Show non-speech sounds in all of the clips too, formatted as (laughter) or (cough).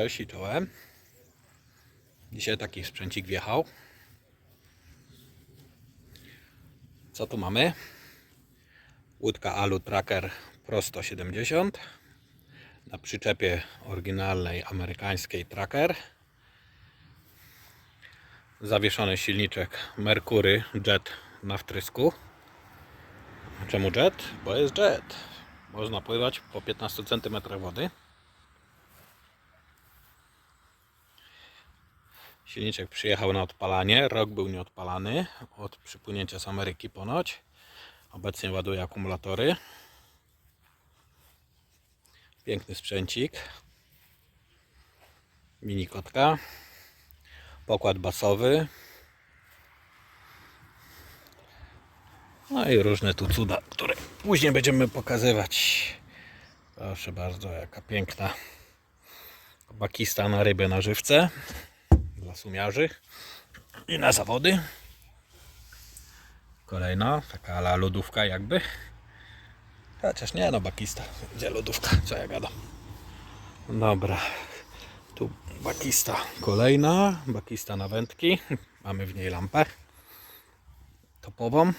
Cześć i czołem. Dzisiaj taki sprzęcik wjechał. Co tu mamy? Łódka Alu Tracker Pro 170 na przyczepie oryginalnej amerykańskiej Tracker. Zawieszony silniczek Mercury Jet na wtrysku. Czemu jet? Bo jest jet. Można pływać po 15 cm wody. Silniczek przyjechał na odpalanie. Rok był nieodpalany od przypłynięcia z Ameryki ponoć. Obecnie ładuje akumulatory. Piękny sprzęcik. Mini kotka. Pokład basowy. No i różne tu cuda, które później będziemy pokazywać. Proszę bardzo, jaka piękna bakista na rybę na żywce dla sumiarzy i na zawody. Kolejna, taka ala lodówka jakby. Chociaż nie no, bakista. Gdzie lodówka? Co ja gadam? Dobra. Tu bakista kolejna. Bakista na wędki. Mamy w niej lampę. Topową.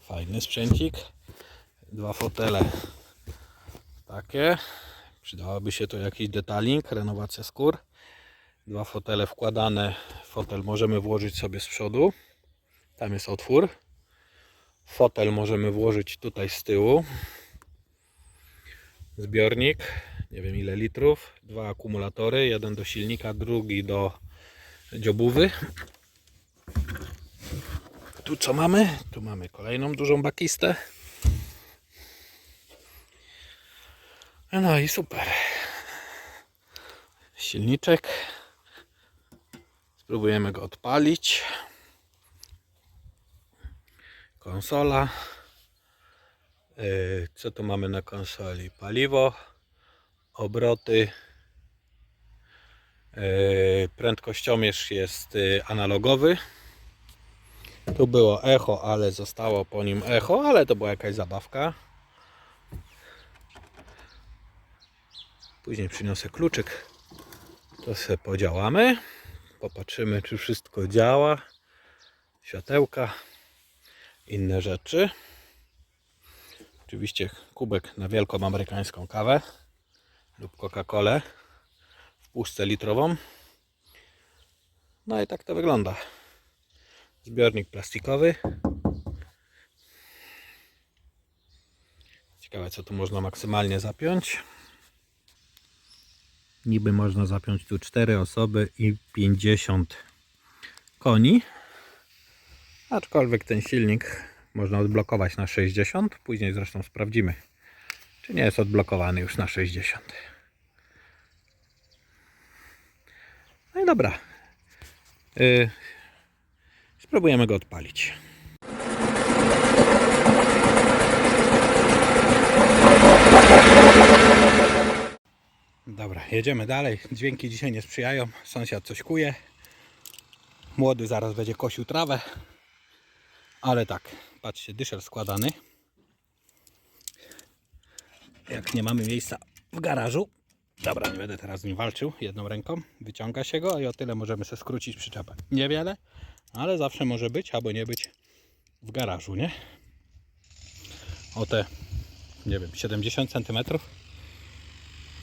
Fajny sprzęcik. Dwa fotele. Takie. Przydałoby się tu jakiś detaling, renowacja skór. Dwa fotele wkładane. Fotel możemy włożyć sobie z przodu. Tam jest otwór. Fotel możemy włożyć tutaj z tyłu. Zbiornik. Nie wiem ile litrów. Dwa akumulatory. Jeden do silnika, drugi do dziobówy. Tu co mamy? Tu mamy kolejną dużą bakistę. No i super. Silniczek. Spróbujemy go odpalić. Konsola. Yy, Co tu mamy na konsoli? Paliwo, obroty. Yy, Prędkościomierz jest yy, analogowy. Tu było echo, ale zostało po nim echo, ale to była jakaś zabawka. Później przyniosę kluczyk. To sobie podziałamy. Popatrzymy, czy wszystko działa. Światełka, inne rzeczy. Oczywiście kubek na wielką amerykańską kawę lub Coca-Colę w puszce litrową. No i tak to wygląda. Zbiornik plastikowy. Ciekawe, co tu można maksymalnie zapiąć. Niby można zapiąć tu 4 osoby i 50 koni. Aczkolwiek ten silnik można odblokować na 60. Później zresztą sprawdzimy, czy nie jest odblokowany już na 60. No i dobra. Yy, spróbujemy go odpalić. Dobra, jedziemy dalej. Dźwięki dzisiaj nie sprzyjają. Sąsiad coś kuje. Młody zaraz będzie kosił trawę. Ale tak, patrzcie, dyszel składany. Jak nie mamy miejsca w garażu. Dobra, nie będę teraz z nim walczył jedną ręką. Wyciąga się go i o tyle możemy sobie skrócić przyczepę. Niewiele, ale zawsze może być albo nie być w garażu, nie? O te, nie wiem, 70 centymetrów.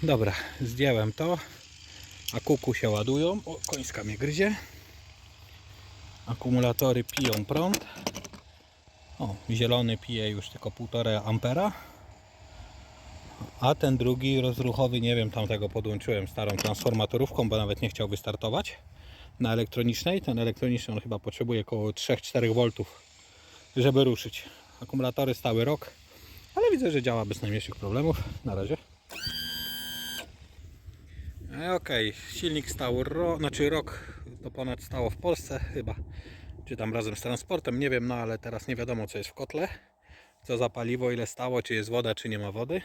Dobra, zdjąłem to. A kuku się ładują. O, końska mnie gryzie. Akumulatory piją prąd. O, zielony pije już tylko 1,5 ampera. A ten drugi rozruchowy, nie wiem, tamtego podłączyłem starą transformatorówką, bo nawet nie chciał wystartować na elektronicznej. Ten elektroniczny on chyba potrzebuje około 3-4 V, żeby ruszyć. Akumulatory stały rok, ale widzę, że działa bez najmniejszych problemów. Na razie. E, Okej, silnik stał ro, znaczy rok to ponad stało w Polsce chyba, czy tam razem z transportem, nie wiem, no ale teraz nie wiadomo co jest w kotle, co za paliwo, ile stało, czy jest woda, czy nie ma wody,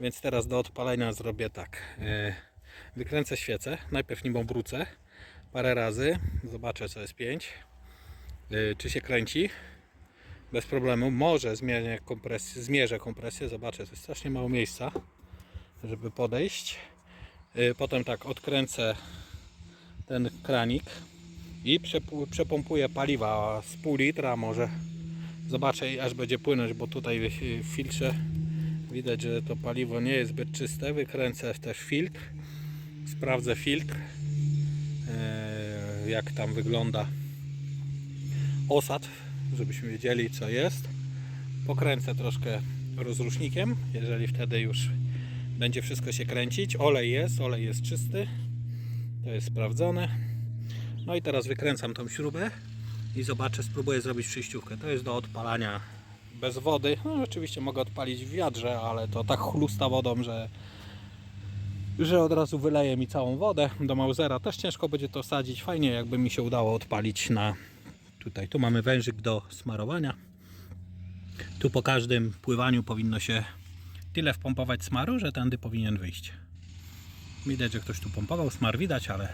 więc teraz do odpalenia zrobię tak, e, wykręcę świecę, najpierw nim obrócę parę razy, zobaczę co jest 5, czy się kręci, bez problemu, może kompresję, zmierzę kompresję, zobaczę, to jest strasznie mało miejsca, żeby podejść. Y, Potem tak odkręcę ten kranik i przepompuję paliwa z pół litra może. Zobaczę aż będzie płynąć, bo tutaj w filtrze widać, że to paliwo nie jest zbyt czyste. Wykręcę też filtr. Sprawdzę filtr. e, Jak tam wygląda osad, żebyśmy wiedzieli co jest. Pokręcę troszkę rozrusznikiem, jeżeli wtedy już będzie wszystko się kręcić. Olej jest, olej jest czysty. To jest sprawdzone. No i teraz wykręcam tą śrubę i zobaczę, spróbuję zrobić przejściówkę. To jest do odpalania bez wody. No oczywiście mogę odpalić w wiadrze, ale to tak chlusta wodą, że że od razu wyleje mi całą wodę do Mausera. Też ciężko będzie to sadzić. Fajnie jakby mi się udało odpalić na tutaj. Tu mamy wężyk do smarowania. Tu po każdym pływaniu powinno się tyle wpompować smaru, że tędy powinien wyjść. Widać, że ktoś tu pompował, smar widać, ale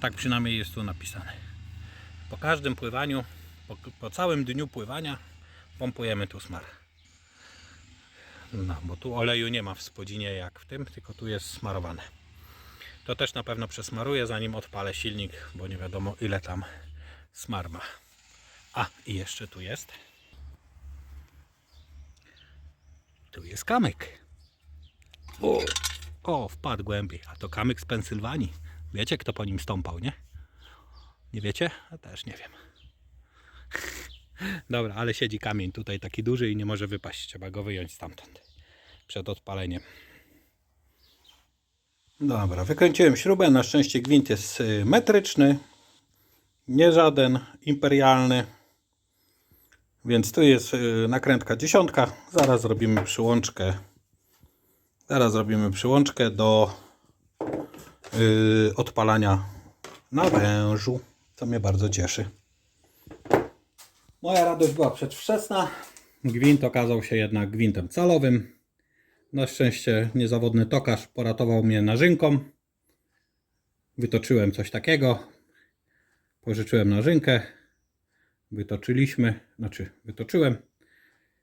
tak przynajmniej jest tu napisane. Po każdym pływaniu, po, po całym dniu pływania pompujemy tu smar. No, bo tu oleju nie ma w spodzinie jak w tym, tylko tu jest smarowane. To też na pewno przesmaruję zanim odpalę silnik, bo nie wiadomo ile tam smar ma. A, i jeszcze tu jest. Tu jest kamyk. O, o, wpadł głębiej. A to kamyk z Pensylwanii. Wiecie, kto po nim stąpał, nie? Nie wiecie? A też nie wiem. (laughs) Dobra, ale siedzi kamień tutaj taki duży i nie może wypaść. Trzeba go wyjąć stamtąd przed odpaleniem. Dobra, wykręciłem śrubę. Na szczęście gwint jest y, metryczny. Nie żaden imperialny. Więc tu jest y, nakrętka dziesiątka. Zaraz zrobimy przyłączkę. Zaraz zrobimy przyłączkę do y, odpalania na wężu, co mnie bardzo cieszy. Moja radość była przedwczesna. Gwint okazał się jednak gwintem calowym. Na szczęście niezawodny tokarz poratował mnie narzynką. Wytoczyłem coś takiego. Pożyczyłem narzynkę. Wytoczyliśmy, znaczy wytoczyłem.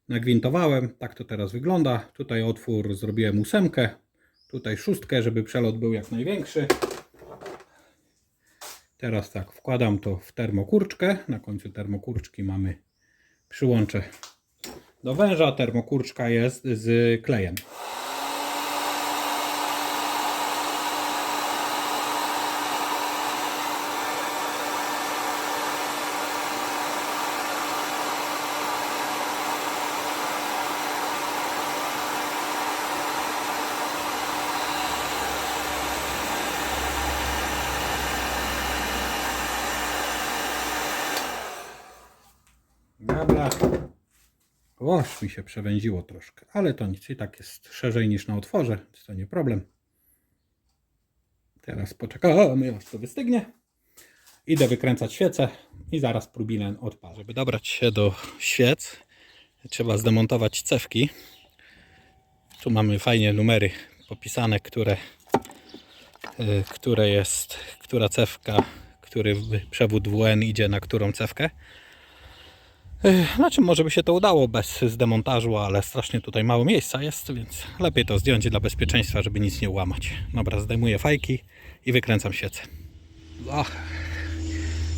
Nagwintowałem. Tak to teraz wygląda. Tutaj otwór zrobiłem ósemkę. Tutaj szóstkę, żeby przelot był jak największy. Teraz tak, wkładam to w termokurczkę. Na końcu termokurczki mamy przyłącze do węża. Termokurczka jest z klejem. Dobra. Łoż mi się przewęziło troszkę, ale to nic. I tak jest szerzej niż na otworze, więc to nie problem. Teraz poczekamy, aż to wystygnie. Idę wykręcać świecę i zaraz próbinę odpalę. Żeby dobrać się do świec, trzeba zdemontować cewki. Tu mamy fajnie numery popisane, które, y, które jest, która cewka, który przewód WN idzie na którą cewkę. Ech, Znaczy, może by się to udało bez zdemontażu, ale strasznie tutaj mało miejsca jest, więc lepiej to zdjąć dla bezpieczeństwa, żeby nic nie ułamać. Dobra, zdejmuję fajki i wykręcam świecę.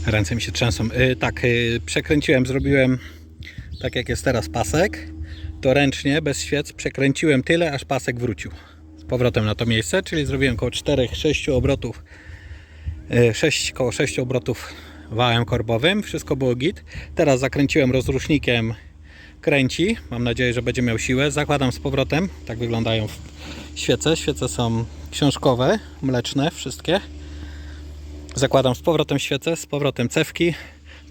Ręce mi się trzęsą. Yy, tak, yy, przekręciłem, zrobiłem tak jak jest teraz pasek. To ręcznie, bez świec, przekręciłem tyle, aż pasek wrócił z powrotem na to miejsce, czyli zrobiłem około 4-6 obrotów 6, koło 6 obrotów wałem korbowym, wszystko było git. Teraz zakręciłem rozrusznikiem, kręci, mam nadzieję, że będzie miał siłę. Zakładam z powrotem, tak wyglądają świece. Świece są książkowe, mleczne, wszystkie. Zakładam z powrotem świece, z powrotem cewki,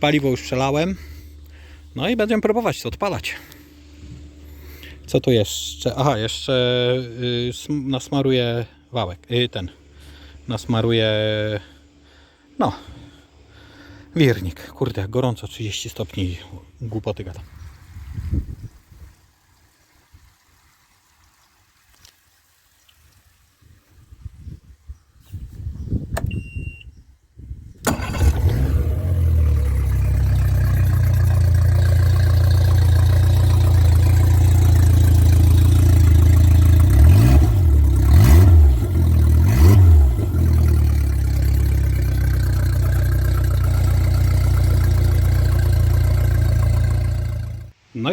paliwo już przelałem. No i będziemy próbować to odpalać. Co tu jeszcze? Aha, jeszcze y, sm- nasmaruję wałek, y, ten, nasmaruję no. Wiernik. Kurde, gorąco 30 stopni. Głupoty gadam.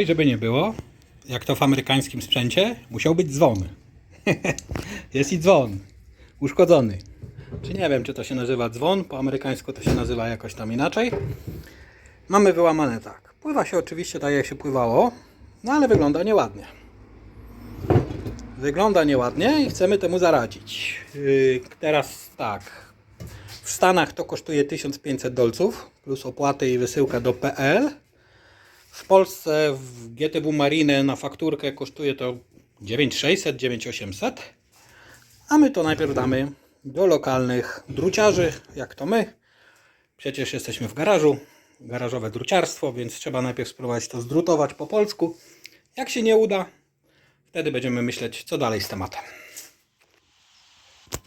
I żeby nie było, jak to w amerykańskim sprzęcie, musiał być dzwon. (laughs) Jest i dzwon. Uszkodzony. Czy nie wiem, czy to się nazywa dzwon, po amerykańsku to się nazywa jakoś tam inaczej. Mamy wyłamane tak. Pływa się oczywiście tak, jak się pływało, no ale wygląda nieładnie. Wygląda nieładnie i chcemy temu zaradzić. Yy, teraz tak. W Stanach to kosztuje 1500 dolców plus opłaty i wysyłka do PL. W Polsce w GTW Marine na fakturkę kosztuje to 9600, 9800. A my to najpierw damy do lokalnych druciarzy, jak to my. Przecież jesteśmy w garażu, garażowe druciarstwo, więc trzeba najpierw spróbować to zdrutować po polsku. Jak się nie uda, wtedy będziemy myśleć, co dalej z tematem.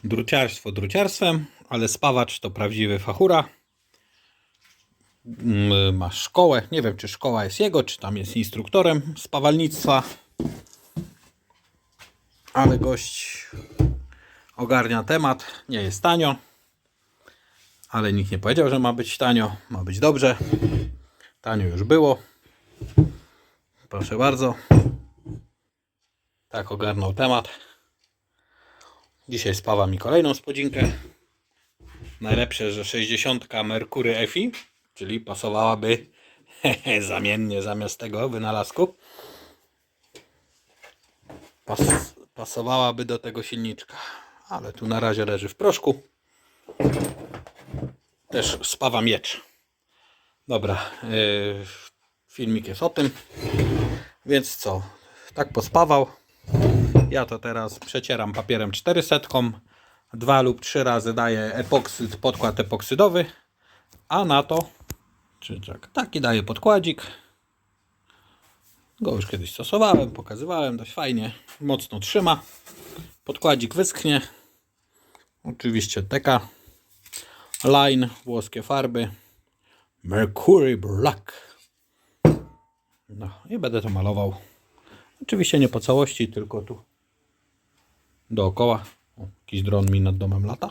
Druciarstwo druciarstwem, ale spawacz to prawdziwy fachura. Mm, Ma szkołę, nie wiem czy szkoła jest jego, czy tam jest instruktorem spawalnictwa. Ale gość ogarnia temat, nie jest tanio. Ale nikt nie powiedział, że ma być tanio, ma być dobrze. Tanio już było. Proszę bardzo. Tak ogarnął temat. Dzisiaj spawa mi kolejną spodzinkę. Najlepsze, że 60 Merkury EFI, czyli pasowałaby (laughs) zamiennie zamiast tego wynalazku. Pas, pasowałaby do tego silniczka, ale tu na razie leży w proszku. Też spawa miecz. Dobra, yy, filmik jest o tym. Więc co? Tak pospawał. Ja to teraz przecieram papierem 400. Dwa lub trzy razy daję epoksyd, podkład epoksydowy. A na to, czy tak, taki daję podkładzik. Go już kiedyś stosowałem, pokazywałem, dość fajnie. Mocno trzyma. Podkładzik wyschnie. Oczywiście teka. Line, włoskie farby. Mercury Black. No i będę to malował. Oczywiście nie po całości, tylko tu dookoła. O, jakiś dron mi nad domem lata.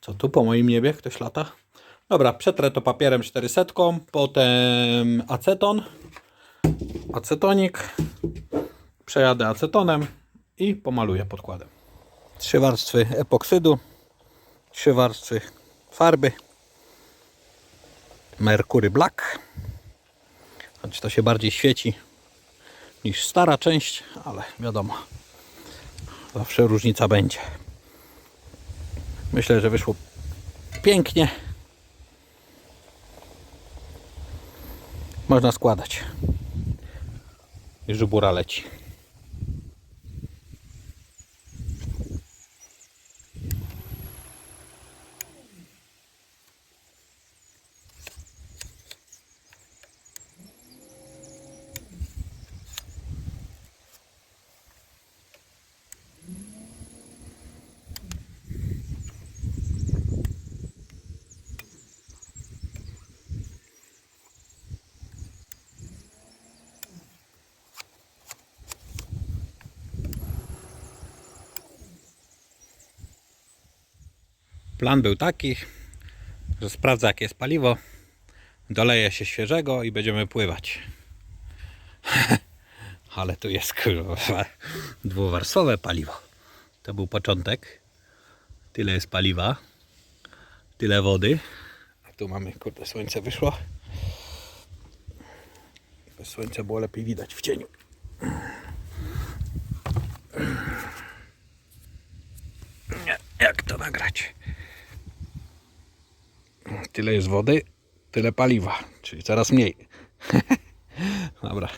Co tu po moim niebie? Ktoś lata? Dobra, przetrę to papierem 400, potem aceton, acetonik, przejadę acetonem i pomaluję podkładem. Trzy warstwy epoksydu, trzy warstwy farby, Mercury Black, choć to się bardziej świeci niż stara część, ale wiadomo, zawsze różnica będzie. Myślę, że wyszło pięknie. Można składać. Żubura leci. Plan był taki, że sprawdzę jakie jest paliwo, doleje się świeżego i będziemy pływać. (laughs) Ale tu jest kurwa dwuwarstwowe paliwo. To był początek. Tyle jest paliwa, tyle wody. A tu mamy, kurde, słońce wyszło. Bez słońca było lepiej widać w cieniu. Jak to nagrać? Tyle jest wody, tyle paliwa, czyli coraz mniej. (laughs) Dobra.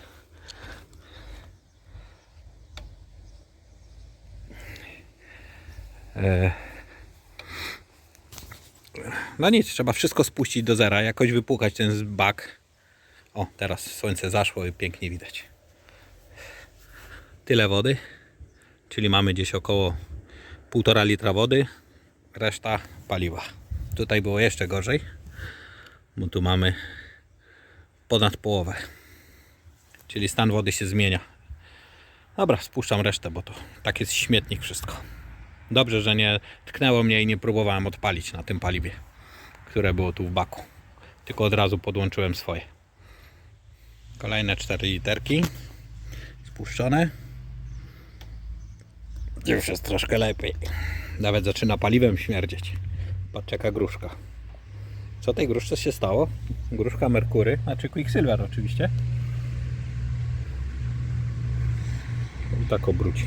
E, No nic, trzeba wszystko spuścić do zera, jakoś wypłukać ten bak. O, teraz słońce zaszło i pięknie widać. Tyle wody, czyli mamy gdzieś około 1,5 litra wody, reszta paliwa. Tutaj było jeszcze gorzej, bo tu mamy ponad połowę. Czyli stan wody się zmienia. Dobra, spuszczam resztę, bo to tak jest śmietnik wszystko. Dobrze, że nie tknęło mnie i nie próbowałem odpalić na tym paliwie, które było tu w baku. Tylko od razu podłączyłem swoje. Kolejne 4 literki. Spuszczone. Już jest troszkę lepiej. Nawet zaczyna paliwem śmierdzieć. Patrz jaka gruszka. Co tej gruszce się stało? Gruszka Merkury, znaczy Quicksilver oczywiście. I tak obróci.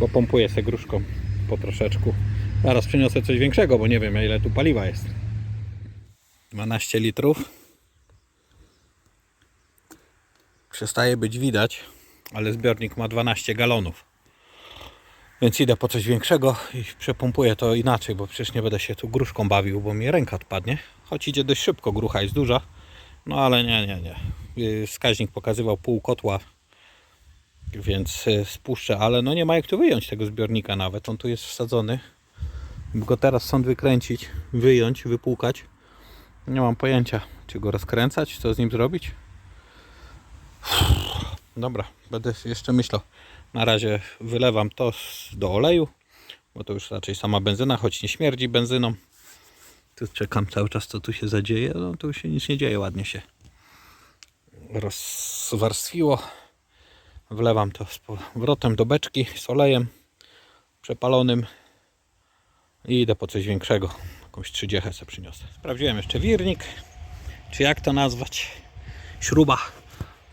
Popompuję sobie gruszką po troszeczku. Zaraz przyniosę coś większego, bo nie wiem ile tu paliwa jest. 12 litrów. Przestaje być widać, ale zbiornik ma 12 galonów. Więc idę po coś większego i przepompuję to inaczej, bo przecież nie będę się tu gruszką bawił, bo mi ręka odpadnie. Choć idzie dość szybko, grucha jest duża. No ale nie, nie, nie. Yy, Wskaźnik pokazywał pół kotła, więc yy, spuszczę, ale no nie ma jak tu wyjąć tego zbiornika nawet. On tu jest wsadzony. Go teraz stąd wykręcić, wyjąć, wypłukać. Nie mam pojęcia, czy go rozkręcać, co z nim zrobić. Dobra, będę jeszcze myślał. Na razie wylewam to do oleju, bo to już raczej sama benzyna, choć nie śmierdzi benzyną. Tu czekam cały czas, co tu się zadzieje. No tu się nic nie dzieje, ładnie się rozwarstwiło. Wlewam to z powrotem do beczki z olejem przepalonym i idę po coś większego. Jakąś trzydziechę sobie przyniosę. Sprawdziłem jeszcze wirnik, czy jak to nazwać. Śruba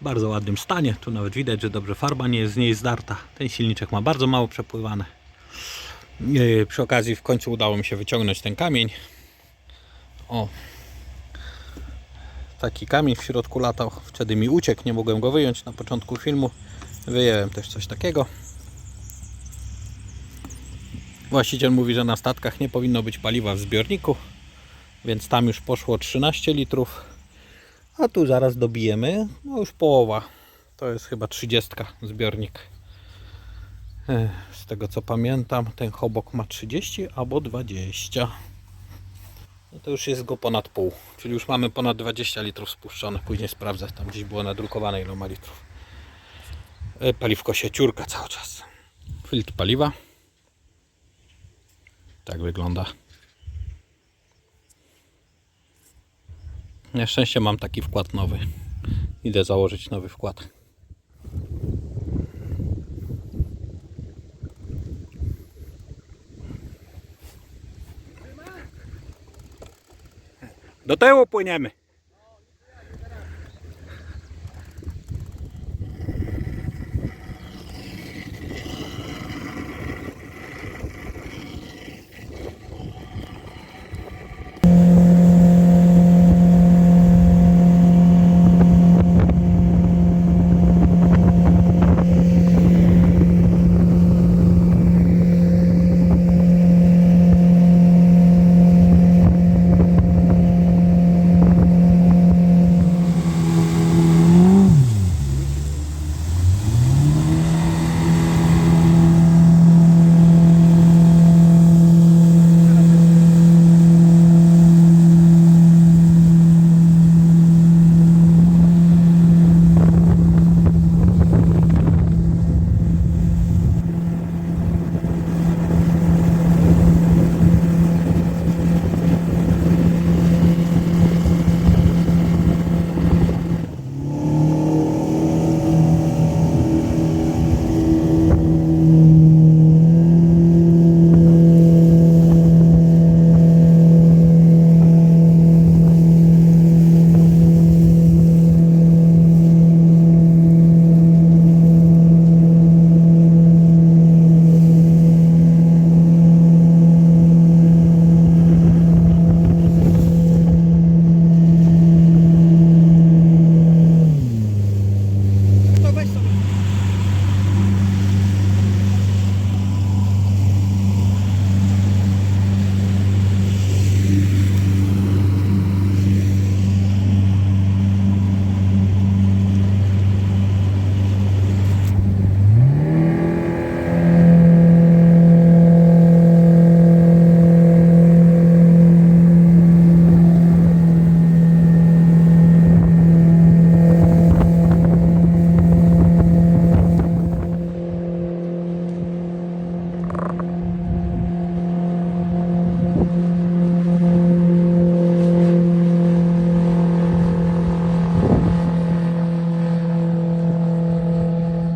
bardzo ładnym stanie. Tu nawet widać, że dobrze farba nie jest z niej zdarta. Ten silniczek ma bardzo mało przepływane. Przy okazji w końcu udało mi się wyciągnąć ten kamień. O. Taki kamień w środku latał. Wtedy mi uciekł, nie mogłem go wyjąć na początku filmu. Wyjąłem też coś takiego. Właściciel mówi, że na statkach nie powinno być paliwa w zbiorniku, więc tam już poszło 13 litrów. A tu zaraz dobijemy, no już połowa. To jest chyba 30 zbiornik. Ech, Z tego co pamiętam, ten chobok ma 30 albo 20. No to już jest go ponad pół, czyli już mamy ponad 20 litrów spuszczone. Później sprawdzę, tam gdzieś było nadrukowane ile ma litrów. E, Paliwko się ciurka cały czas. Filtr paliwa. Tak wygląda. Na szczęście mam taki wkład nowy. Idę założyć nowy wkład. Do tyłu płyniemy.